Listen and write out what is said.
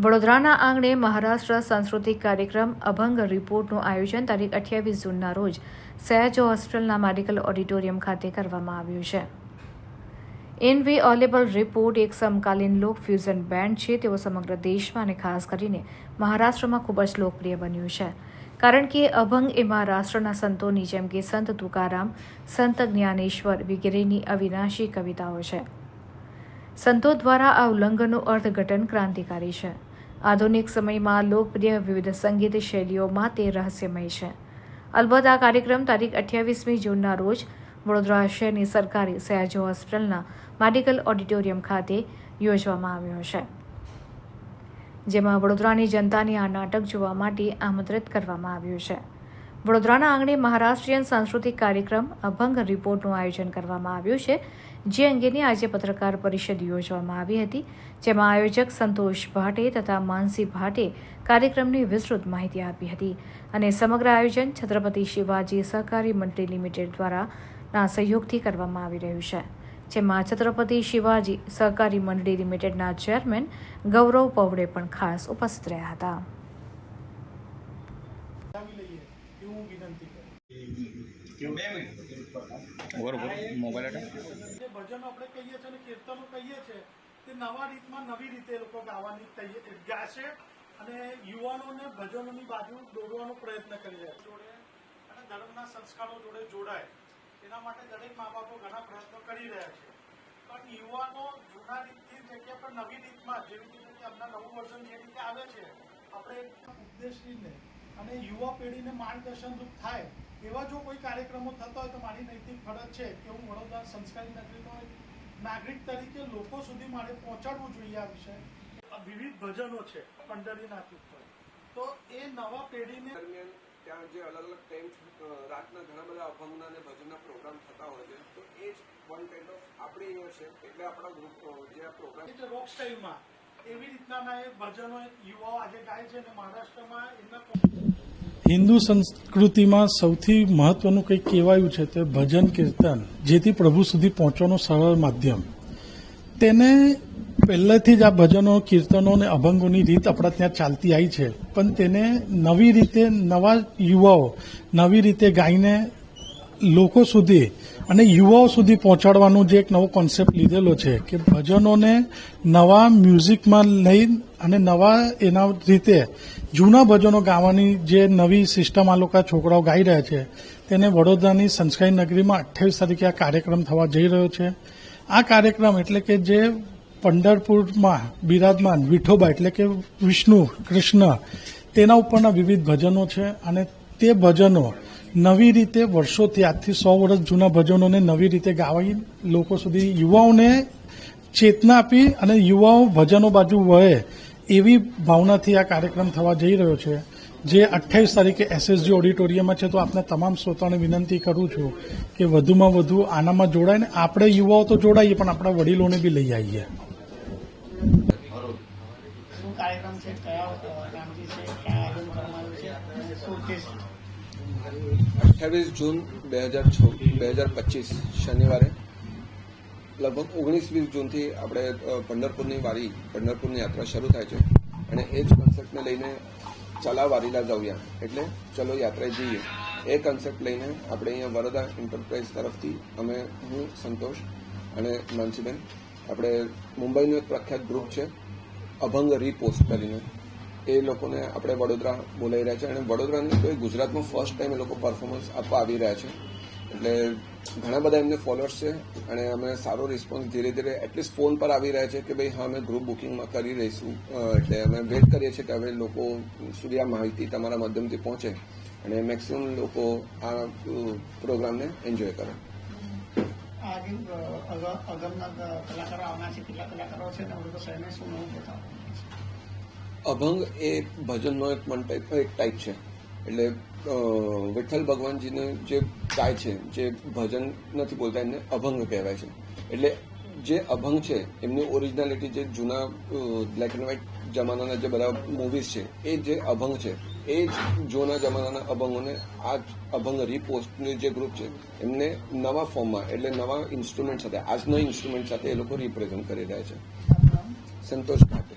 વડોદરાના આંગણે મહારાષ્ટ્ર સાંસ્કૃતિક કાર્યક્રમ અભંગ રિપોર્ટનું આયોજન તારીખ અઠ્યાવીસ જૂનના રોજ સયાજો હોસ્પિટલના મેડિકલ ઓડિટોરિયમ ખાતે કરવામાં આવ્યું છે. ઇનવિઓલેબલ રિપોર્ટ એક સમકાલીન લોક ફ્યુઝન બેન્ડ છે. તેઓ સમગ્ર દેશમાં અને ખાસ કરીને મહારાષ્ટ્રમાં ખૂબ જ લોકપ્રિય બન્યું છે. કારણ કે અભંગ એ મહારાષ્ટ્રના સંતોની જેમ કે સંત તુકારામ, સંત જ્ઞાનેશ્વર વગેરેની અવિનાશી કવિતાઓ છે. સંતો દ્વારા આ ઉલ્લંઘનનું અર્થઘટન ક્રાંતિકારી છે. આધુનિક સમયમાં લોકપ્રિય વિવિધ સંગીત શૈલીઓમાં તે રહસ્યમય છે. અલબત્ત આ કાર્યક્રમ તારીખ અઠ્યાવીસમી જૂનના રોજ વડોદરા શહેરની સરકારી સયાજો હોસ્પિટલના મેડિકલ ઓડિટોરિયમ ખાતે યોજવામાં આવ્યો છે. જેમાં વડોદરાની જનતાને આ નાટક જોવા માટે આમંત્રિત કરવામાં આવ્યું છે. વડોદરાના આંગણે મહારાષ્ટ્રીયન સાંસ્કૃતિક કાર્યક્રમ અભંગ રિપોર્ટનું આયોજન કરવામાં આવ્યું છે. જે અંગેની આજે પત્રકાર પરિષદ યોજવામાં આવી હતી જેમાં આયોજક સંતોષ ભાટે તથા માનસી ભાટે કાર્યક્રમની વિસ્તૃત માહિતી આપી હતી અને સમગ્ર આયોજન છત્રપતિ શિવાજી સહકારી મંડળી લિમિટેડ દ્વારાના સહયોગથી કરવામાં આવી રહ્યું છે જેમાં છત્રપતિ શિવાજી સહકારી મંડળી લિમિટેડના ચેરમેન ગૌરવ પવડે પણ ખાસ ઉપસ્થિત રહ્યા હતા. વિનંતી કરું. બરોબર મોબાઈલ જે ભજનો આપણે કહીએ છીએ અને કીર્તનો કહીએ છીએ, તે નવા રીતમાં નવી રીતે લોકો ગાવાની ગાશે અને યુવાનોને ભજનોની બાજુ દોરવાનો પ્રયત્ન કરી રહ્યા જોડે અને ધર્મના સંસ્કારો જોડે જોડાય. એના માટે દરેક મા બાપો ઘણા પ્રયત્નો કરી રહ્યા છે. પણ યુવાનો જૂના રીતની જગ્યા પર નવી રીતમાં જેવી રીતે હમણાં નવું વર્ઝન જે રીતે આવે છે, આપણે ઉપદેશીને અને યુવા પેઢીને માર્ગદર્શનરૂપ થાય એવા જો કોઈ કાર્યક્રમો થતા હોય તો મારી નૈતિક ફરજ છે કે હું વડોદરા સંસ્કારી નગરીનો નાગરિક તરીકે લોકો સુધી મારે પહોંચાડવું જોઈએ આ વિષય આ વિવિધ ભજનો છે પંડરીનાથ ઉપર તો એ નવા પેઢીને દરમિયાન ત્યાં જે અલગ અલગ ટાઈમ રાતના ઘણા બધા અભંગના અને ભજનના પ્રોગ્રામ થતા હોય છે. તો એ જ વન કાઇન્ડ ઓફ આપણે અહીંયા છે એટલે આપણા ગ્રુપ જે આ પ્રોગ્રામ રોક સ્ટાઇલમાં એવી રીતના એ ભજનો યુવાઓ આજે ગાય છે અને મહારાષ્ટ્રમાં એમના હિન્દુ સંસ્કૃતિમાં સૌથી મહત્વનું કંઈક કહેવાયું છે તે ભજન કીર્તન, જેથી પ્રભુ સુધી પહોંચવાનું સરળ માધ્યમ. તેને પહેલેથી જ આ ભજનો, કીર્તનો અને અભંગોની રીત આપણા ત્યાં ચાલતી આવી છે, પણ તેને નવી રીતે નવા યુવાઓ નવી રીતે ગાઈને લોકો સુધી અને યુવાઓ સુધી પહોંચાડવાનું જે એક નવો કોન્સેપ્ટ લીધેલો છે કે ભજનોને નવા મ્યુઝિકમાં લઈ અને નવા એના રીતે જૂના ભજનો ગાવાની જે નવી સિસ્ટમ આ લોકો છોકરાઓ ગાઈ રહ્યા છે, તેને વડોદરાની સંસ્કારી નગરીમાં અઠ્યાવીસ તારીખે આ કાર્યક્રમ થવા જઈ રહ્યો છે. આ કાર્યક્રમ એટલે કે જે પંઢરપુરમાં, બિરાજમાન, વિઠોબા એટલે કે વિષ્ણુ, કૃષ્ણ, તેના ઉપરના વિવિધ ભજનો છે અને તે ભજનો નવી રીતે વર્ષોથી આજથી સો વર્ષ જૂના ભજનોને નવી રીતે ગાવી લોકો સુધી યુવાઓને ચેતના આપી અને યુવાઓ ભજનો બાજુ વહે એવી ભાવનાથી આ કાર્યક્રમ થવા જઈ રહ્યો છે. જે અઠ્યાવીસ તારીખે એસએસજી ઓડિટોરિયમમાં છે, તો આપના તમામ શ્રોતાઓને વિનંતી કરું છું કે વધુમાં વધુ આનામાં જોડાય ને આપણે યુવાઓ તો જોડાઈએ, પણ આપણા વડીલોને બી લઈ આવીએ. કાર્યક્રમ છે? કયા છે? ક્યાં છે? અઠ્યાવીસ જૂન બે હજાર છ, બે હજાર પચીસ, શનિવારે. લગભગ ઓગણીસ વીસ જૂનથી આપણે પંઢરપુરની વારી, પંઢરપુરની યાત્રા શરૂ થાય છે. અને એ જ કન્સેપ્ટને લઈને ચલા વારીલા જાઉયા એટલે ચલો યાત્રાએ જઈએ. એ કન્સેપ્ટ લઈને આપણે અહીંયા વરદા એન્ટરપ્રાઇઝ તરફથી અમે, હું, સંતોષ અને માનસીબેન, આપણે મુંબઈનું એક પ્રખ્યાત ગ્રુપ છે, અભંગ રીપોસ્ટ કરીને. એ લોકોને આપણે વડોદરા બોલાવી રહ્યા છે અને વડોદરાની એ ગુજરાતમાં ફર્સ્ટ ટાઈમ એ લોકો પરફોર્મન્સ આપવા આવી રહ્યા છે. એટલે ઘણા બધા એમને ફોલોઅર્સ છે અને અમે સારો રિસ્પોન્સ ધીરે ધીરે એટલીસ્ટ ફોન પર આવી રહ્યા છે કે ભાઈ, હા, અમે ગ્રુપ બુકિંગમાં કરી રહીશું. એટલે અમે વેટ કરીએ છીએ કે હવે લોકો સુધી આ માહિતી તમારા માધ્યમથી પહોંચે અને મેક્સિમમ લોકો આ પ્રોગ્રામને એન્જોય કરે. આજે અગમના કલાકારો આવવાના છે, કેટલા કલાકારો છે અભંગ એ ભજનનો એક મન ટાઈપ, એક ટાઈપ છે. એટલે વિઠ્ઠલ ભગવાનજીને જે ગાય છે, જે ભજન નથી બોલતા એમને અભંગ કહેવાય છે. એટલે જે અભંગ છે, એમની ઓરિજિનાલિટી જે જૂના બ્લેક એન્ડ વ્હાઇટ જમાનાના જે બધા મૂવીઝ છે, એ જે અભંગ છે, એ જ જૂના જમાનાના અભંગોને આ અભંગ રીપોસ્ટનું જે ગ્રુપ છે, એમને નવા ફોર્મમાં એટલે નવા ઇન્સ્ટ્રુમેન્ટ સાથે, આજના ઇન્સ્ટ્રુમેન્ટ સાથે એ લોકો રિપ્રેઝન્ટ કરી રહ્યા છે. સંતોષ ભાટ